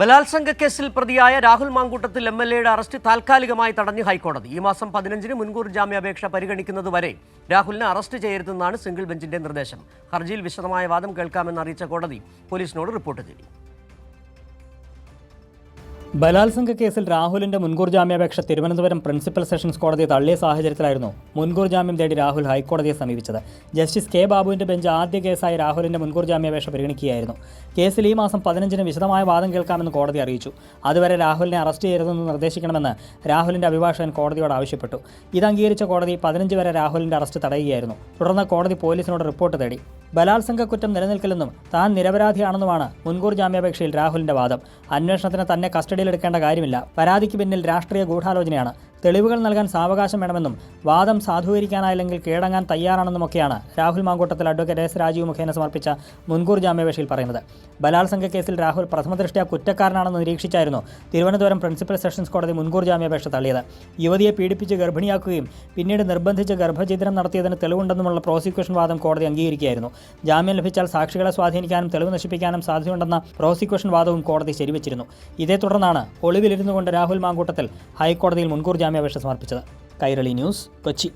ബലാത്സംഗ കേസിൽ പ്രതിയായ രാഹുൽ മാങ്കൂട്ടത്തിൽ എം എൽ എയുടെ അറസ്റ്റ് താൽക്കാലികമായി തടഞ്ഞു ഹൈക്കോടതി. ഈ മാസം പതിനഞ്ചിന് മുൻകൂർ ജാമ്യാപേക്ഷ പരിഗണിക്കുന്നതുവരെ രാഹുലിനെ അറസ്റ്റ് ചെയ്യരുതെന്നാണ് സിംഗിൾ ബെഞ്ചിന്റെ നിർദ്ദേശം. ഹർജിയിൽ വിശദമായ വാദം കേൾക്കാമെന്ന് അറിയിച്ച കോടതി പോലീസിനോട് റിപ്പോർട്ട് തേടി. ബലാത്സംഗ കേസിൽ രാഹുലിന്റെ മുൻകൂർ ജാമ്യാപേക്ഷ തിരുവനന്തപുരം പ്രിൻസിപ്പൽ സെഷൻസ് കോടതി തള്ളിയ സാഹചര്യത്തിലായിരുന്നു മുൻകൂർ ജാമ്യം തേടി രാഹുൽ ഹൈക്കോടതിയെ സമീപിച്ചത്. ജസ്റ്റിസ് കെ ബാബുവിന്റെ ബെഞ്ച് ആദ്യ കേസായി രാഹുലിന്റെ മുൻകൂർ ജാമ്യാപേക്ഷ പരിഗണിക്കുകയായിരുന്നു. കേസിൽ ഈ മാസം പതിനഞ്ചിന് വിശദമായ വാദം കേൾക്കാമെന്ന് കോടതി അറിയിച്ചു. അതുവരെ രാഹുലിനെ അറസ്റ്റ് ചെയ്യരുതെന്ന് നിർദ്ദേശിക്കണമെന്ന് രാഹുലിന്റെ അഭിഭാഷകൻ കോടതിയോട് ആവശ്യപ്പെട്ടു. ഇത് അംഗീകരിച്ച കോടതി പതിനഞ്ച് വരെ രാഹുലിന്റെ അറസ്റ്റ് തടയുകയായിരുന്നു. തുടർന്ന് കോടതി പോലീസിനോട് റിപ്പോർട്ട് തേടി. ബലാത്സംഗ കുറ്റം നിലനിൽക്കില്ലെന്നും താൻ നിരപരാധിയാണെന്നുമാണ് മുൻകൂർ ജാമ്യാപേക്ഷയിൽ രാഹുലിന്റെ വാദം. അന്വേഷണത്തിന് തന്നെ കസ്റ്റഡിയിലെടുക്കേണ്ട കാര്യമില്ല. പരാതിക്ക് പിന്നിൽ രാഷ്ട്രീയ ഗൂഢാലോചനയാണ്. തെളിവുകൾ നൽകാൻ സാവകാശം വേണമെന്നും വാദം സാധൂകരിക്കാനായില്ലെങ്കിൽ കീഴടങ്ങാൻ തയ്യാറാണെന്നുമൊക്കെയാണ് രാഹുൽ മാങ്കൂട്ടത്തിൽ അഡ്വക്കേറ്റ് എസ് രാജീവ് മുഖേന സമർപ്പിച്ച മുൻകൂർ ജാമ്യാപേക്ഷയിൽ പറയുന്നത്. ബലാത്സംഗ കേസിൽ രാഹുൽ പ്രഥമദൃഷ്ട്യാ കുറ്റക്കാരനാണെന്ന് നിരീക്ഷിച്ചായിരുന്നു തിരുവനന്തപുരം പ്രിൻസിപ്പൽ സെഷൻസ് കോടതി മുൻകൂർ ജാമ്യാപേക്ഷ തള്ളിയത്. യുവതിയെ പീഡിപ്പിച്ച് ഗർഭിണിയാക്കുകയും പിന്നീട് നിർബന്ധിച്ച് ഗർഭഛിദ്രം നടത്തിയതിന് തെളിവുണ്ടെന്നുമുള്ള പ്രോസിക്യൂഷൻ വാദം കോടതി അംഗീകരിക്കുകയായിരുന്നു. ജാമ്യം ലഭിച്ചാൽ സാക്ഷികളെ സ്വാധീനിക്കാനും തെളിവ് നശിപ്പിക്കാനും സാധ്യതയുണ്ടെന്ന പ്രോസിക്യൂഷൻ വാദവും കോടതി ശരിവച്ചിരുന്നു. ഇതേ തുടർന്നാണ് ഒളിവിലിരുന്നുകൊണ്ട് രാഹുൽ മാങ്കൂട്ടത്തിൽ ഹൈക്കോടതിയിൽ മുൻകൂർ ജാമ്യാപേക്ഷ സമർപ്പിച്ചത് കൈരളി ന്യൂസ് കൊച്ചി.